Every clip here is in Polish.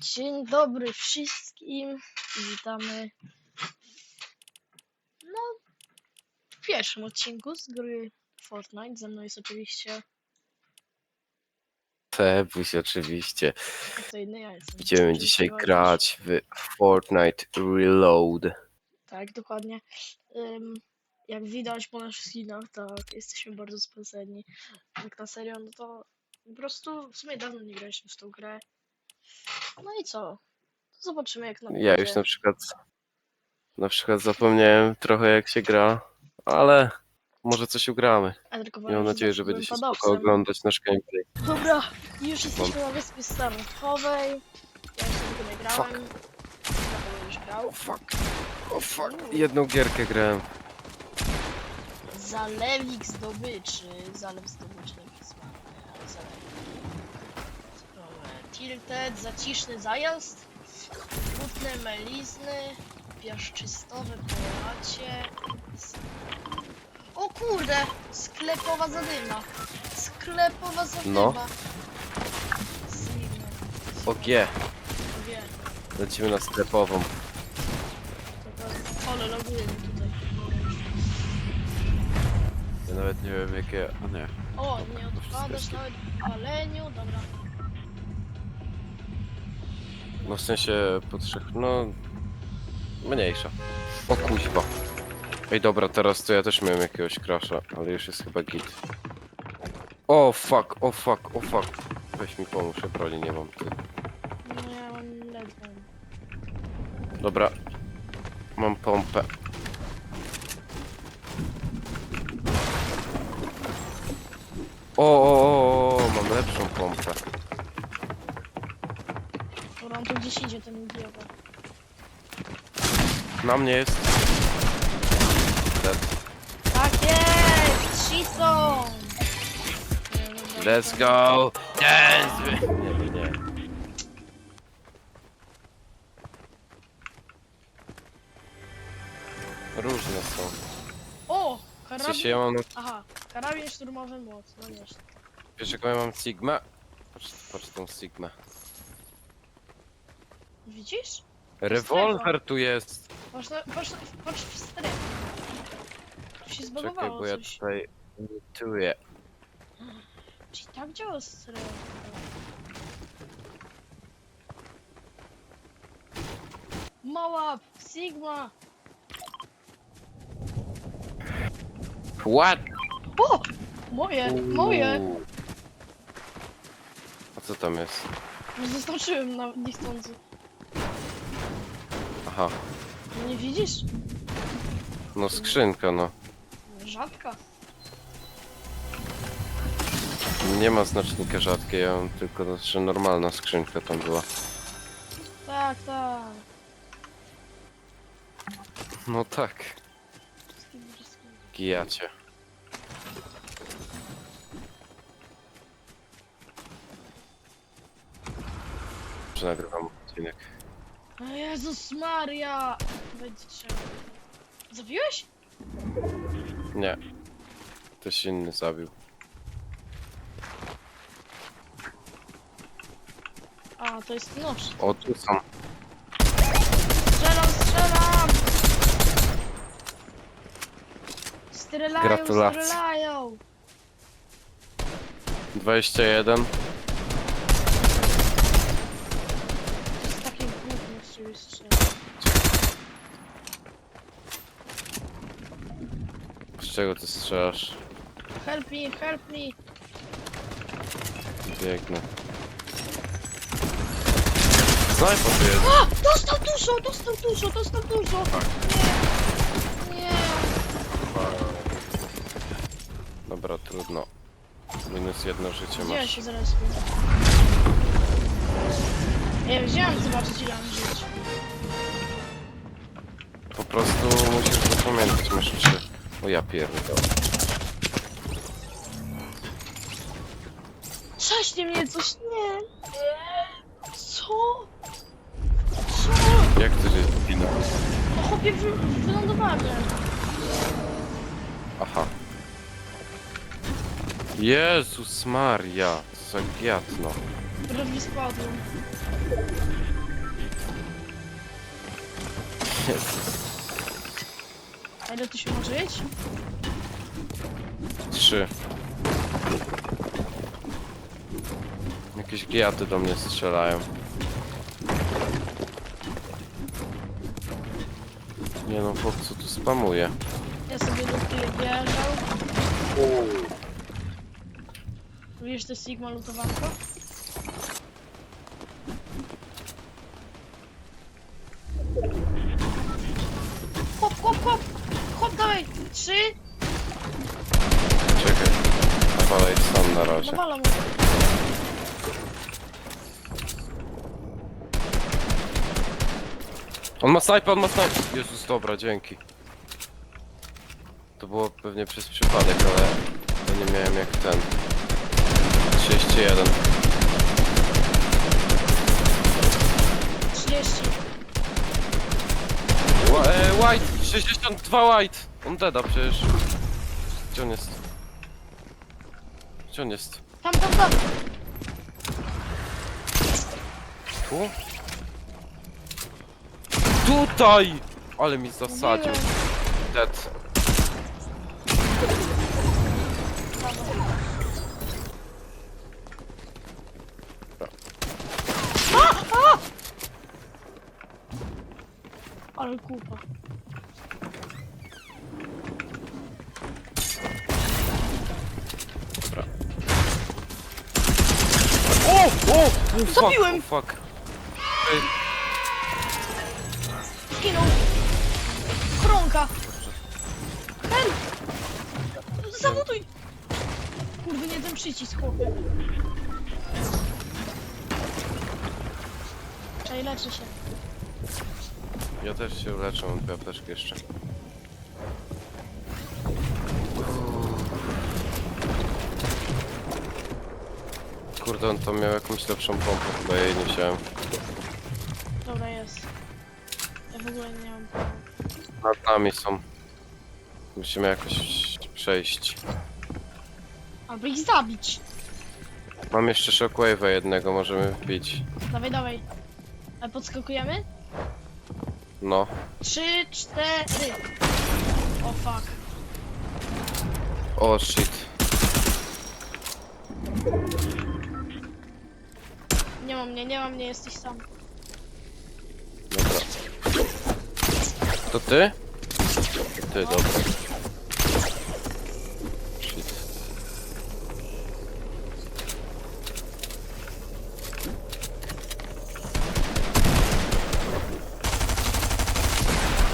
Dzień dobry wszystkim. Witamy no, w pierwszym odcinku z gry Fortnite. Ze mną jest oczywiście Febuś oczywiście. kto inny, ja jestem. Będziemy dzisiaj grać w Fortnite Reload. Tak, dokładnie. Ym, jak widać po naszych skinach, tak, jesteśmy bardzo spędzeni. Jak na serio, no to po prostu w sumie dawno nie graliśmy w tą grę. No i co? Zobaczymy jak nam Ja będzie. już na przykład na przykład zapomniałem trochę jak się gra, ale może coś ugramy. A tylko powiem, mam nadzieję, że będzie się spoko oglądać nasz gameplay. Dobra, już jesteśmy na wyspie Stanowchowej. Ja jeszcze tego nie grałem. Paweł już grał. fuck. O fuck. Jedną gierkę grałem. Zalewik zdobyczy. Zalew zdobyczy napisane, ale zalewik. Tilted, zaciszny zajazd. Smutne melizny. Piaszczystowe polacie. s- O kurde! Sklepowa zadyma. Sklepowa zadyma. No. Sigma. O G. Wie. Lecimy na sklepową. To- Ale tutaj. Ja nawet nie wiem jakie... A nie. O, nie odpadasz nawet w paleniu, dobra. No w sensie po trzech... No... Mniejsza. O kuźwa. Ej dobra, teraz to ja też miałem jakiegoś crasha, ale już jest chyba git. O fuck, o fuck, o fuck. Weź mi pomóż, ja broni nie mam, ty. Mam ledwo. Dobra. Mam pompę. O, o, o, o, mam lepszą pompę. Gdzieś idzie, ten idiota. Na mnie jest. Dead. Tak jest! Cheaton! Let's go! Dance! Nie, nie, nie. Różne są. O! W Karabin... sensie ja mam... Aha, karabin szturmowy moc, no nieźle. Wiesz jaką ja mam Sigma? Patrz, patrz tą Sigmę. Widzisz? Rewolwer tu jest! Patrz, na, patrz, w strefę. Tu się Czekaj, zbagowało bo ja coś. tutaj imituję. Czyli tak działa strefa. Mała! Sigma! What? O! Moje! Moje! Uuu. A co tam jest? Zaznaczyłem na niechcący. Aha, Nie widzisz? no skrzynka no. Rzadka. Nie ma znacznika rzadkiej, ja mam tylko znaczy normalna skrzynka tam była. Tak, tak. No tak, Wszystkim, wszystkim. gijacie. Nagrywam odcinek. O Jezus Maria! Będzie trzeba. Zabiłeś? Nie. Ktoś inny zabił. A, to jest nóż. O, tu są. Strzelam, strzelam! Strzelają, Gratulacje. strzelają! 21. To jest takie gówno z ciebie strzela. Z czego ty strzelasz? Help me, help me! Biegnę. Snajper tu jest. A! Dostał dużo, dostał dużo, dostał dużo! Nie! Nie! Dobra, trudno. Minus jedno życie Gdzie ja masz. się zaraz pójdę? Ja wziąłem zobaczyć ile mam żyć. Po prostu musisz zapamiętać, masz trzy. O ja pierdolę. Trzaśnie mnie coś, nie, co? Co? Jak to się zginął? No chłopie, wylądowałem. Aha. Jezus Maria, co za spadłem. Jezus. A ile tu się może żyć? Trzy. Jakieś giaty do mnie strzelają. Nie no, chłop, co tu spamuje? Ja sobie lutuję wieżał. Widzisz to Sigma lutowanko? Snajpę, on ma snajpę. Jezus, dobra, dzięki. To było pewnie przez przypadek, ale to nie miałem jak ten. 31. 30. Ła- e, white! 62 white! On deda przecież. Gdzie on jest? Gdzie on jest? Tam, tam, tam! Tu? Tutaj! Ale mi zasadził. Dead. Ale kupa. O! O! o fuck, Zabiłem! o fuck. Czekaj, leczę się. Ja też się leczę, mam dwie apteczki jeszcze. Kurde, on tam miał jakąś lepszą pompę, chyba jej nie wziąłem. Dobra, jest. Ja w ogóle nie mam. Nad nami są. Musimy jakoś przejść. Albo ich zabić. Mam jeszcze shockwave'a jednego, możemy wbić. Dawaj, dawaj. A podskakujemy? No. Trzy, cztery. O fuck. O shit. Nie ma mnie, nie ma mnie, jesteś sam. Dobra. To ty? Ty, dobra.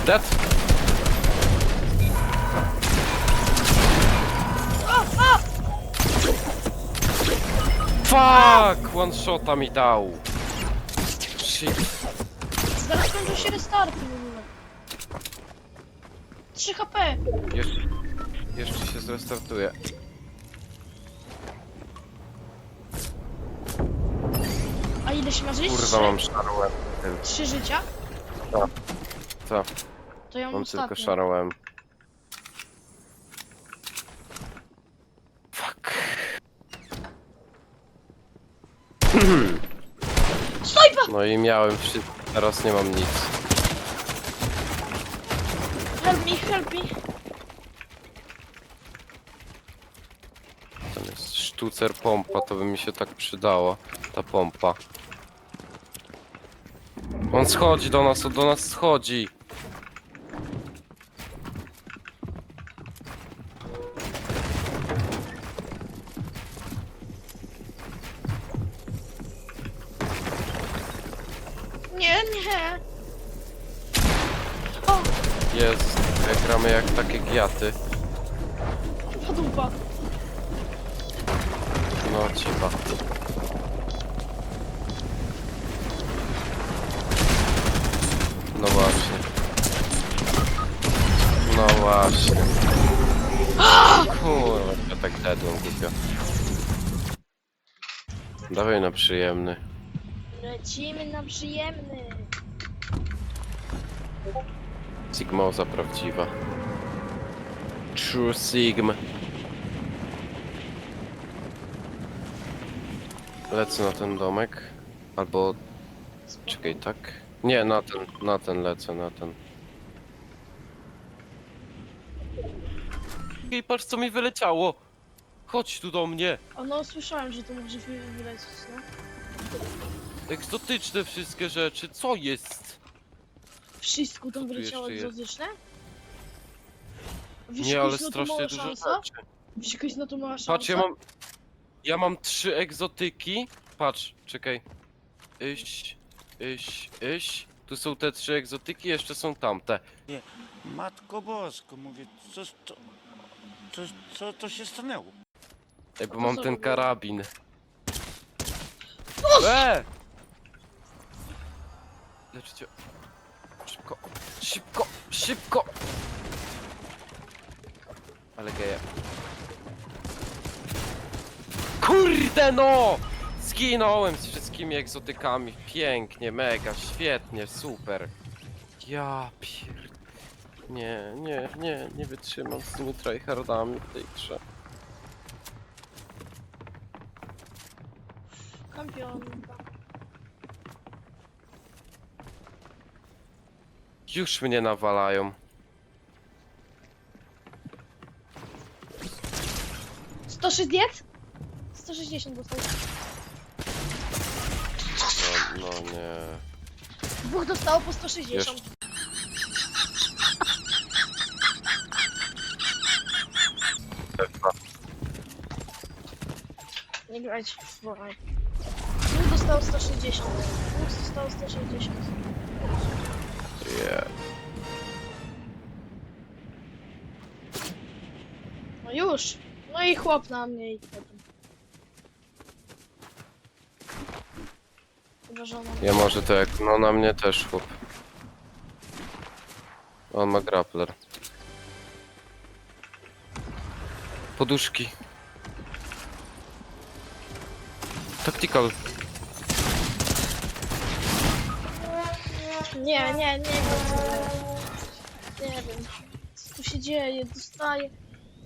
Dead? Fuck! One shota mi dał. Shit. Zaraz kończą się restarty w ogóle. 3 HP. Jeszcze, jeszcze się zrestartuje. A ile się ma żyć? Kurwa, mam łeb. Trzy życia? Co? To ja mam, Mam tylko szarą łeb. Fuck. Snajpa! No i miałem wszystko, teraz nie mam nic. Help me, help me. Tam jest sztucer pompa, to by mi się tak przydało. Ta pompa. On schodzi do nas, on do nas schodzi. Jest, jak gramy jak takie giaty. podupa. No cipa. No właśnie. No właśnie. Kurwa, ja tak dedłem głupio. Dawaj na przyjemny. Lecimy na przyjemny. Sigmoza prawdziwa. True Sigm. Lecę na ten domek. Albo... Czekaj, tak? Nie, na ten, na ten lecę, na ten. I patrz co mi wyleciało! Chodź tu do mnie! O no, słyszałem, że to może wylecieć, no. Egzotyczne wszystkie rzeczy, co jest? Wszystko tam tu wyleciało jeszcze jest? egzotyczne? Wiesz, Nie, jakaś ale na to strasznie mała dużo szansa? rzeczy. Wiesz, jakaś na to mała szansa? Patrz, ja mam... Ja mam trzy egzotyki. Patrz, czekaj. Iść, iść, iść. Tu są te trzy egzotyki, jeszcze są tamte. Matko Bosko, mówię, co, co, co, co to się stanęło? Ej, bo mam ten karabin. E! Leczcie. Szybko, szybko, szybko! Ale geje. Kurde no! Zginąłem z wszystkimi egzotykami. Pięknie, mega, świetnie, super. Ja pier... Nie, nie, nie, nie wytrzymam z tymi tryhardami w tej grze. Kampion. Już mnie nawalają. 106 diet? 160 dostał. No, no nie. Dwóch dostało po 160. Jeszcze. Nie grać w Fortnite. Dwóch dostało 160. Dwóch dostało 160. już! No i chłop na mnie i potem. Chyba, że ona... Ja może to jak, no na mnie też chłop. On ma grappler. Poduszki. Tactical. Nie, nie, nie wiem. Nie wiem. Co tu się dzieje? Dostaję.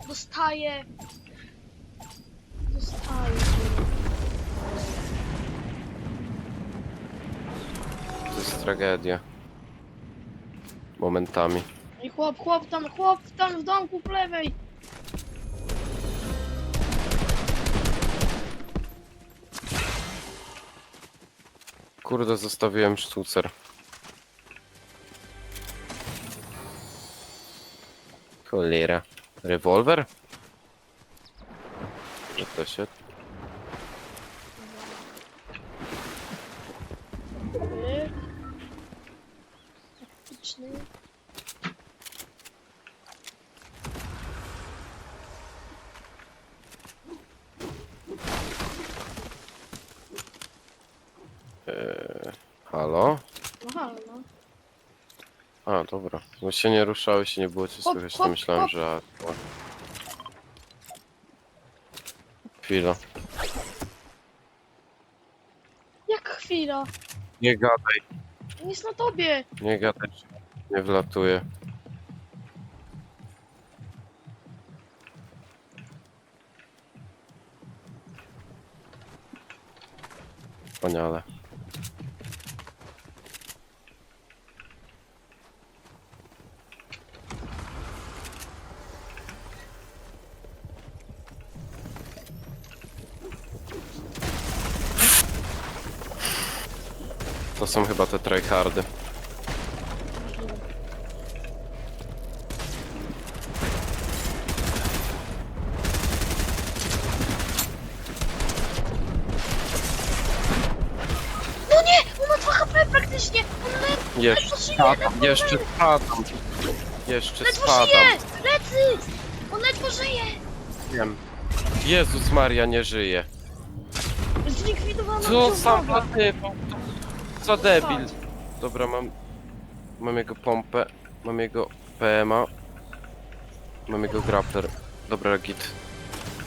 Dostaję. Dostaję. To jest tragedia. Momentami. I chłop, chłop tam, chłop tam w domku po lewej. Kurde, zostawiłem sztucer. Cholera. Rewolwer? Że to się... Taktyczny. Eee, halo? No halo, no. A, dobra. Bo się nie ruszały, się nie było cię Hop, słychać, to myślałem, że... Chwila. Jak chwila? Nie gadaj, Nic na tobie. nie gadaj, nie wlatuje. Wspaniale. To są chyba te tryhardy. No nie! On ma 2 HP praktycznie! On le Jeszcze spadam, jeszcze spadam. Jeszcze Ledwo spadam. żyje! Lecy! On ledwo żyje! Wiem. Jezus Maria nie żyje. Zlikwidowana Co sam za typ? Co debil. Dobra, mam... Mam jego pompę. Mam jego PMA. Mam jego grappler. Dobra, git.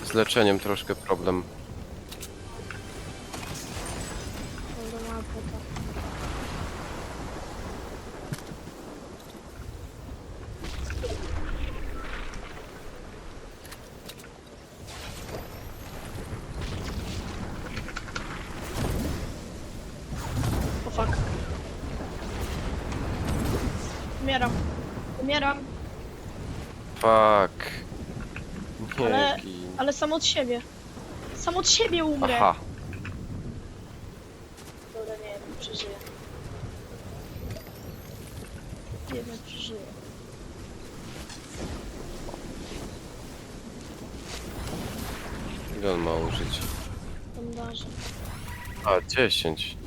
Z leczeniem troszkę problem. Dobra, mała pota. O fuck. Umieram. Umieram. Fuck. Ale- Nie gin. Ale sam od siebie. Sam od siebie umrę. Aha. Dobra, nie, nie przeżyję. Jednak przeżyję. Ile on ma użyć? Bandaże. A, 10.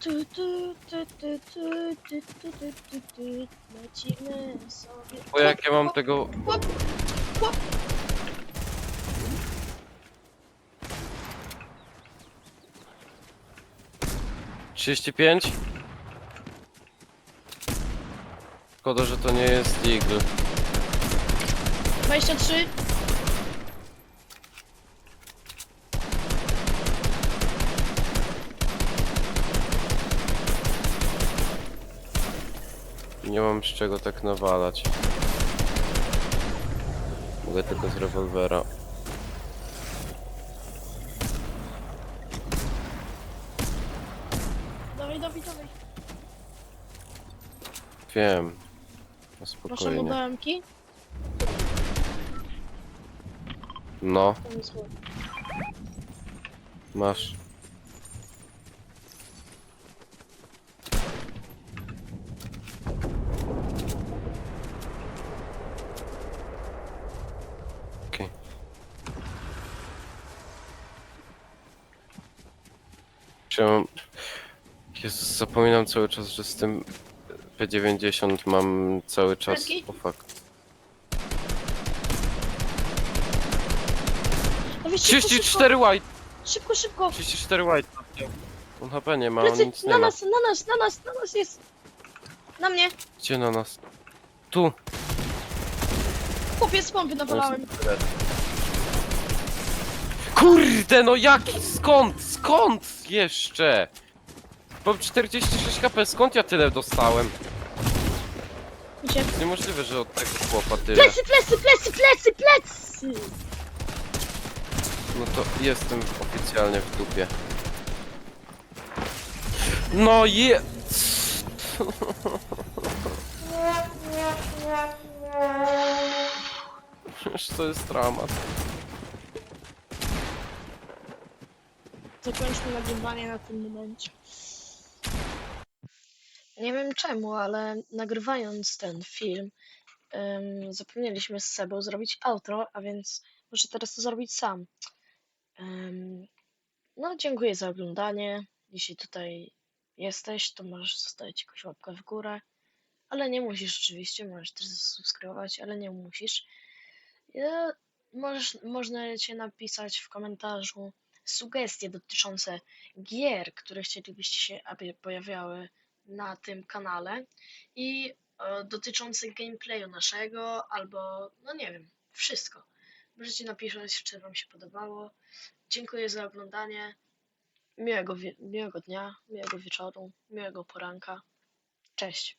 Tu, tu, tu, tu, tu, tu, tu, tu, tu, tu, tu. Lecimy sobie. Bo jak ja mam tego... Chłop. Trzydzieści pięć? Szkoda, że to nie jest Eagle. 23. Nie mam z czego tak nawalać. Mogę tylko z rewolwera. Dawaj, dawaj, dawaj. Wiem. No Masz spokojnie. MODM-ki? No, To mi słowo. masz. Jezus, zapominam cały czas, że z tym P90 mam cały czas... Fredki? O fuck. Dawaj, szybko, szybko, 34 white! szybko, szybko. 34 white. On HP nie ma, on Plecy, nic na nie ma. nas, na nas, na nas, na nas jest. Na mnie. Gdzie na nas? Tu. Chłopie z pompy nawalałem. Kurde, no jaki? Skąd? Skąd jeszcze? Mam 46 HP, skąd ja tyle dostałem? Idzie. Niemożliwe, że od tego chłopa tyle. Plecy, plecy, plecy, plecy, plecy. No to jestem oficjalnie w dupie. No je... Już to jest dramat. Zakończmy nagrywanie na tym momencie. Nie wiem czemu, ale nagrywając ten film, em, zapomnieliśmy z Sebą zrobić outro, a więc muszę teraz to zrobić sam. Em, no, dziękuję za oglądanie. Jeśli tutaj jesteś, to możesz zostawić jakąś łapkę w górę. Ale nie musisz oczywiście, możesz też zasubskrybować, ale nie musisz. Ja, możesz, można cię napisać w komentarzu sugestie dotyczące gier, które chcielibyście się, aby pojawiały na tym kanale i e, dotyczące gameplayu naszego, albo no nie wiem, wszystko. Możecie napisać, czy Wam się podobało. Dziękuję za oglądanie. Miłego, miłego dnia, miłego wieczoru, miłego poranka. Cześć.